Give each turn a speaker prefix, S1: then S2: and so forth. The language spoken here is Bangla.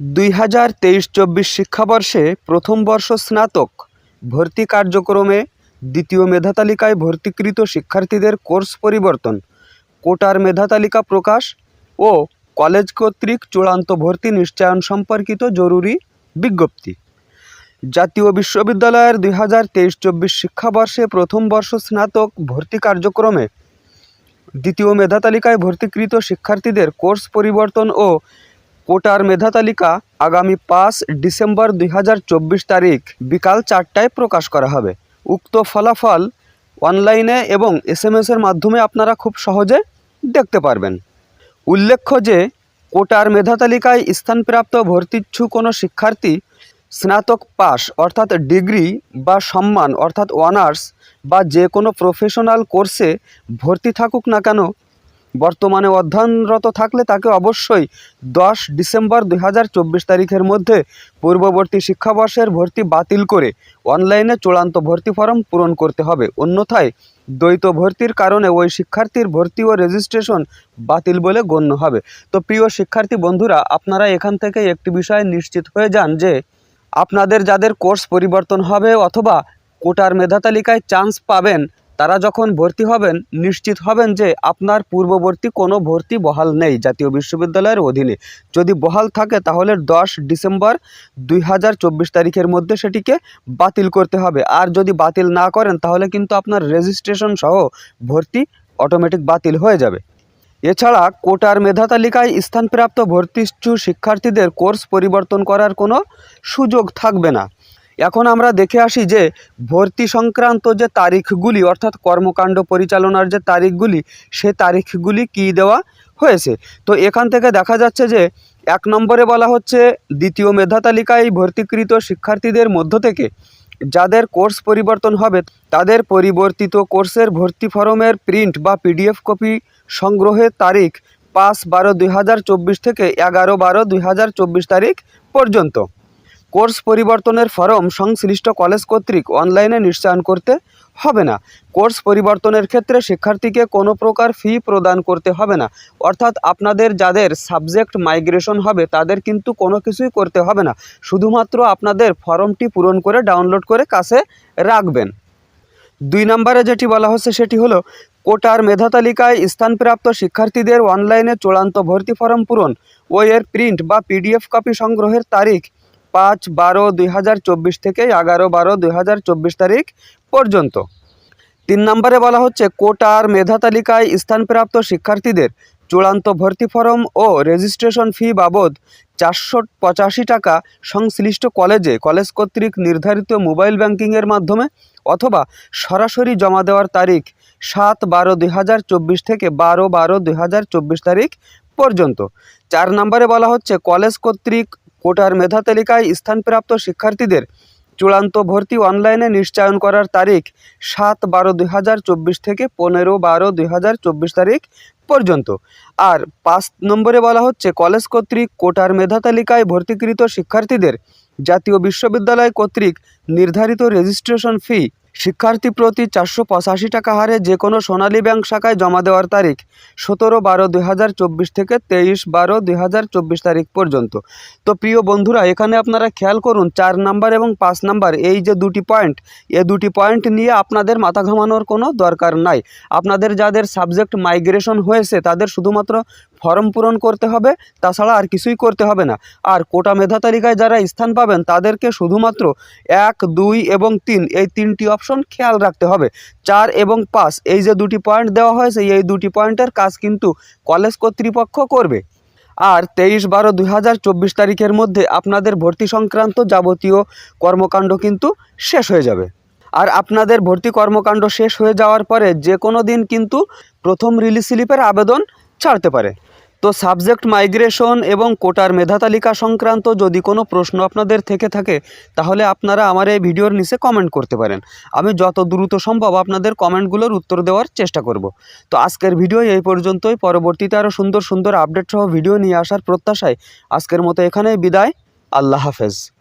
S1: দুই হাজার তেইশ চব্বিশ শিক্ষাবর্ষে প্রথম বর্ষ স্নাতক, ভর্তি কার্যক্রমে দ্বিতীয় মেধাতালিকায় ভর্তিকৃত শিক্ষার্থীদের কোর্স পরিবর্তন, কোটার মেধাতালিকা প্রকাশ ও কলেজ কর্তৃক চূড়ান্ত ভর্তি নিশ্চয়ন সম্পর্কিত জরুরি বিজ্ঞপ্তি। জাতীয় বিশ্ববিদ্যালয়ের দুই হাজার তেইশ চব্বিশ শিক্ষাবর্ষে প্রথম বর্ষ স্নাতক ভর্তি কার্যক্রমে দ্বিতীয় মেধাতালিকায় ভর্তিকৃত শিক্ষার্থীদের কোর্স পরিবর্তন ও কোটার মেধা তালিকা আগামী পাঁচ ডিসেম্বর দুই হাজার চব্বিশ তারিখ বিকাল চারটায় প্রকাশ করা হবে। উক্ত ফলাফল অনলাইনে এবং এস এর মাধ্যমে আপনারা খুব সহজে দেখতে পারবেন। উল্লেখ্য যে, কোটার মেধা তালিকায় স্থানপ্রাপ্ত ভর্তিচ্ছু কোনো শিক্ষার্থী স্নাতক পাস অর্থাৎ ডিগ্রি বা সম্মান, অর্থাৎ অনার্স বা যে কোনো প্রফেশনাল কোর্সে ভর্তি থাকুক না কেন বর্তমানে অধ্যয়নরত থাকলে তাকে অবশ্যই দশ ডিসেম্বর দুই হাজার চব্বিশ তারিখের মধ্যে পূর্ববর্তী শিক্ষাবর্ষের ভর্তি বাতিল করে অনলাইনে চূড়ান্ত ভর্তি ফর্ম পূরণ করতে হবে। অন্যথায় দ্বৈত ভর্তির কারণে ওই শিক্ষার্থীর ভর্তি ও রেজিস্ট্রেশন বাতিল বলে গণ্য হবে। তো প্রিয় শিক্ষার্থী বন্ধুরা, আপনারা এখান থেকে একটি বিষয় নিশ্চিত হয়ে যান যে আপনাদের যাদের কোর্স পরিবর্তন হবে অথবা কোটার মেধা তালিকায় চান্স পাবেন তারা যখন ভর্তি হবেন, নিশ্চিত হবেন যে আপনার পূর্ববর্তী কোনো ভর্তি বহাল নেই জাতীয় বিশ্ববিদ্যালয়ের অধীনে। যদি বহাল থাকে তাহলে দশ ডিসেম্বর দুই হাজার চব্বিশ তারিখের মধ্যে সেটিকে বাতিল করতে হবে। আর যদি বাতিল না করেন তাহলে কিন্তু আপনার রেজিস্ট্রেশন সহ ভর্তি অটোমেটিক বাতিল হয়ে যাবে। এছাড়া কোটার মেধা তালিকায় স্থানপ্রাপ্ত ভর্তিষ্ঠু শিক্ষার্থীদের কোর্স পরিবর্তন করার কোনো সুযোগ থাকবে না। এখন আমরা দেখে আসি যে ভর্তি সংক্রান্ত যে তারিখগুলি, অর্থাৎ কর্মকাণ্ড পরিচালনার যে তারিখগুলি, সে তারিখগুলি কী দেওয়া হয়েছে? তো এখান থেকে দেখা যাচ্ছে যে এক নম্বরে বলা হচ্ছে দ্বিতীয় মেধা তালিকায় ভর্তিকৃত শিক্ষার্থীদের মধ্য থেকে যাদের কোর্স পরিবর্তন হবে, তাদের পরিবর্তিত কোর্সের ভর্তি ফরমের প্রিন্ট বা পিডিএফ কপি সংগ্রহের তারিখ পাঁচ বারো দুই থেকে এগারো বারো দুই তারিখ পর্যন্ত। কোর্স পরিবর্তনের ফরম সংশ্লিষ্ট কলেজ কর্তৃক অনলাইনে নিশ্চয়ন করতে হবে না। কোর্স পরিবর্তনের ক্ষেত্রে শিক্ষার্থীকে কোনো প্রকার ফি প্রদান করতে হবে না। অর্থাৎ আপনাদের যাদের সাবজেক্ট মাইগ্রেশন হবে, তাদের কিন্তু কোনো কিছুই করতে হবে না। শুধুমাত্র আপনাদের ফর্মটি পূরণ করে ডাউনলোড করে কাছে রাখবেন। দুই নম্বরে যেটি বলা হচ্ছে, সেটি হলো, কোটার মেধা তালিকায় স্থানপ্রাপ্ত শিক্ষার্থীদের অনলাইনে চূড়ান্ত ভর্তি ফর্ম পূরণ। ও এর প্রিন্ট বা পিডিএফ কপি সংগ্রহের তারিখ পাঁচ বারো দুই থেকে এগারো বারো দুই তারিখ পর্যন্ত। তিন নম্বরে বলা হচ্ছে, কোটার মেধা তালিকায় স্থানপ্রাপ্ত শিক্ষার্থীদের চূড়ান্ত ভর্তি ফরম ও রেজিস্ট্রেশন ফি বাবদ চারশো পঁচাশি টাকা সংশ্লিষ্ট কলেজে, কলেজ কর্তৃক নির্ধারিত মোবাইল ব্যাংকিংয়ের মাধ্যমে অথবা সরাসরি জমা দেওয়ার তারিখ সাত বারো দুই থেকে বারো বারো দুই তারিখ পর্যন্ত। চার নম্বরে বলা হচ্ছে, কলেজ কর্তৃক কোটার মেধা তালিকায় স্থানপ্রাপ্ত শিক্ষার্থীদের চূড়ান্ত ভর্তি অনলাইনে নিশ্চয়ন করার তারিখ সাত বারো দুই থেকে পনেরো বারো দুই তারিখ পর্যন্ত। আর পাঁচ নম্বরে বলা হচ্ছে, কলেজ কর্তৃক কোটার মেধা তালিকায় ভর্তিকৃত শিক্ষার্থীদের জাতীয় বিশ্ববিদ্যালয় কর্তৃক নির্ধারিত রেজিস্ট্রেশন ফি শিক্ষার্থী প্রতি চারশো পঁচাশি টাকা হারে যে কোনো সোনালী ব্যাংক শাখায় জমা দেওয়ার তারিখ সতেরো বারো দুই থেকে তেইশ বারো দুই তারিখ পর্যন্ত। তো প্রিয় বন্ধুরা, এখানে আপনারা খেয়াল করুন, চার নাম্বার এবং পাঁচ নাম্বার, এই যে দুটি পয়েন্ট, এ দুটি পয়েন্ট নিয়ে আপনাদের মাথা ঘামানোর কোনো দরকার নাই। আপনাদের যাদের সাবজেক্ট মাইগ্রেশন হয়েছে, তাদের শুধুমাত্র ফর্ম পূরণ করতে হবে, তাছাড়া আর কিছুই করতে হবে না। আর কোটা মেধা তালিকায় যারা স্থান পাবেন, তাদেরকে শুধুমাত্র এক, দুই এবং তিন, এই তিনটি অপশন খেয়াল রাখতে হবে। চার এবং পাঁচ, এই যে দুটি পয়েন্ট দেওয়া হয়েছে, এই দুটি পয়েন্টের কাজ কিন্তু কলেজ কর্তৃপক্ষ করবে। আর তেইশ বারো দুই হাজার চব্বিশ তারিখের মধ্যে আপনাদের ভর্তি সংক্রান্ত যাবতীয় কর্মকাণ্ড কিন্তু শেষ হয়ে যাবে। আর আপনাদের ভর্তি কর্মকাণ্ড শেষ হয়ে যাওয়ার পরে যে কোনো দিন কিন্তু প্রথম রিলিজ স্লিপের আবেদন ছাড়তে পারে। তো সাবজেক্ট মাইগ্রেশন এবং কোটার মেধা তালিকা সংক্রান্ত যদি কোনো প্রশ্ন আপনাদের থেকে থাকে, তাহলে আপনারা আমার এই ভিডিওর নিচে কমেন্ট করতে পারেন। আমি যত দ্রুত সম্ভব আপনাদের কমেন্টগুলোর উত্তর দেওয়ার চেষ্টা করব। তো আজকের ভিডিও এই পর্যন্তই। পরবর্তীতে আরও সুন্দর সুন্দর আপডেট সহ ভিডিও নিয়ে আসার প্রত্যাশায় আজকের মতো এখানেই বিদায়। আল্লাহ হাফেজ।